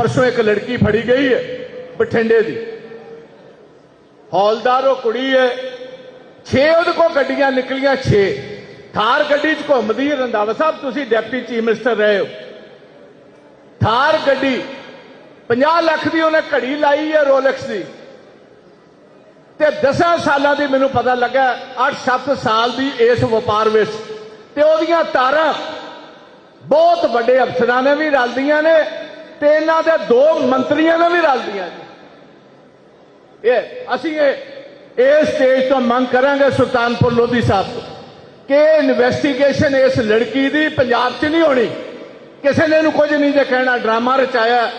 پرسو ایک لڑکی فری گئی ہے بٹنڈے کی ہالدار وہ کڑی ہے چھ وہ کو گڈیاں نکلیاں چھ تھار گیمدی ردھاوا صاحب تھی ڈیپٹی چیف منسٹر رہے ہو تھار گی لکھ دی گڑی لائی ہے رولکس کی دس سال مجھے پتا لگا اٹھ سات سال کی اس وپار تارا بہت وڈے افسران بھی رل دیا نے ਤੇ ਇਹਨਾਂ ਦੇ ਦੋ ਮੰਤਰੀਆਂ ਨੇ ਵੀ ਰਲਦੀਆਂ ਜੀ ਇਹ ਅਸੀਂ ਇਹ ਇਸ ਸਟੇਜ ਤੋਂ ਮੰਗ ਕਰਾਂਗੇ ਸੁਲਤਾਨਪੁਰ ਲੋਧੀ ਸਾਹਿਬ ਤੋਂ ਕਿ ਇਨਵੈਸਟੀਗੇਸ਼ਨ ਇਸ ਲੜਕੀ ਦੀ ਪੰਜਾਬ 'ਚ ਨਹੀਂ ਹੋਣੀ ਕਿਸੇ ਨੇ ਇਹਨੂੰ ਕੁਝ ਨਹੀਂ ਦੇ ਕਹਿਣਾ ਡਰਾਮਾ ਰਚਾਇਆ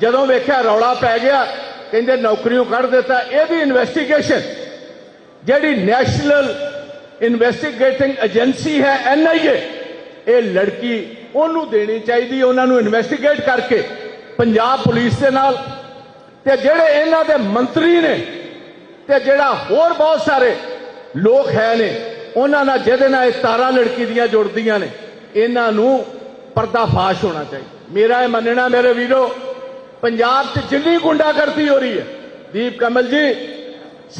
ਜਦੋਂ ਵੇਖਿਆ ਰੌਲਾ ਪੈ ਗਿਆ ਕਹਿੰਦੇ ਨੌਕਰੀਆਂ ਕੱਢ ਦਿੱਤਾ ਇਹਦੀ ਇਨਵੈਸਟੀਗੇਸ਼ਨ ਜਿਹੜੀ ਨੈਸ਼ਨਲ ਇਨਵੈਸਟੀਗੇਟਿੰਗ ਏਜੰਸੀ ਹੈ ਐਨਆਈਏ ਇਹ ਲੜਕੀ اننی چاہیسٹیگیٹ کر کے پنباب پولیس کے نا جڑے یہاں کے منتری نے جڑا ہونا جائے تارہ لڑکی دیا جڑ دیا یہاں ندافاش ہونا چاہیے میرا یہ مننا میرے ویرو پنجاب جنگی گنڈاگردی ہو رہی ہے دیپ کمل جی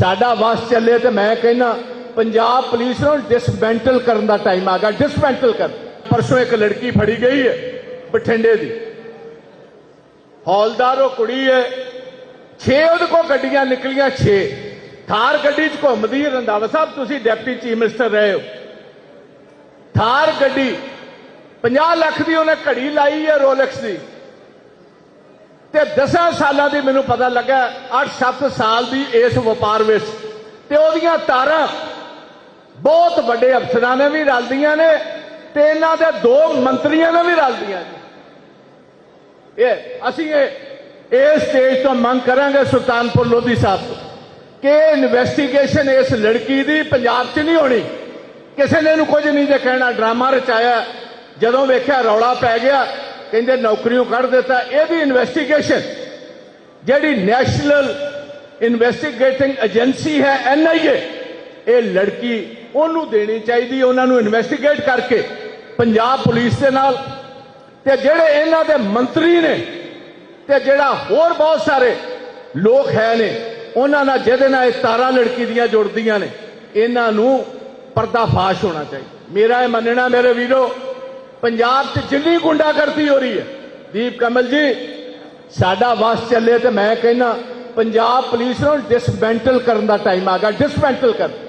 سڈا بس چلے تو میں کہنا پنجاب پولیس ڈسبینٹل کرن کا ٹائم آ گیا ڈسمینٹل کر پرسو ایک لڑکی فری گئی ہے بٹنڈے کی ہالدار وہ کڑی ہے چھ وہ کو گڈیاں نکلیاں چھ تھار گیمتی رداوا صاحب تھی ڈیپٹی چیف منسٹر رہے ہو تھار گی لکھنے گڑی لائی ہے رولکس کی دس سال مجھے پتا لگا اٹھ سات سال کی اس وپار تارا بہت وڈے افسرانے بھی رل دیا نے ਤੇ ਇਹਨਾਂ ਦੇ ਦੋ ਮੰਤਰੀਆਂ ਨੇ ਵੀ ਰਲਦੀਆਂ ਜੀ ਇਹ ਅਸੀਂ ਇਹ ਇਸ ਸਟੇਜ ਤੋਂ ਮੰਗ ਕਰਾਂਗੇ ਸੁਲਤਾਨਪੁਰ ਲੋਧੀ ਸਾਹਿਬ ਤੋਂ ਕਿ ਇਨਵੈਸਟੀਗੇਸ਼ਨ ਇਸ ਲੜਕੀ ਦੀ ਪੰਜਾਬ 'ਚ ਨਹੀਂ ਹੋਣੀ ਕਿਸੇ ਨੇ ਇਹਨੂੰ ਕੁਝ ਨਹੀਂ ਦੇ ਕਹਿਣਾ ਡਰਾਮਾ ਰਚਾਇਆ ਜਦੋਂ ਵੇਖਿਆ ਰੌਲਾ ਪੈ ਗਿਆ ਕਹਿੰਦੇ ਨੌਕਰੀਆਂ ਕੱਢ ਦਿੱਤਾ ਇਹਦੀ ਇਨਵੈਸਟੀਗੇਸ਼ਨ ਜਿਹੜੀ ਨੈਸ਼ਨਲ ਇਨਵੈਸਟੀਗੇਟਿੰਗ ਏਜੰਸੀ ਹੈ ਐਨਆਈਏ ਇਹ ਲੜਕੀ اننی چاہیسٹیگیٹ کر کے پنباب پولیس کے نا جے انتری جا بہت سارے لوگ ہے نے جارہ لڑکی جڑتی ہیں انہوں پردہ فاش ہونا چاہیے میرا یہ مننا میرے ویرو پنجاب جنگی گنڈاگردی ہو رہی ہے دیپ کمل جی سڈا بس چلے تو میں کہنا پنجاب پولیس کو ڈسبینٹل کرن کا ٹائم آ گیا ڈسمینٹل کر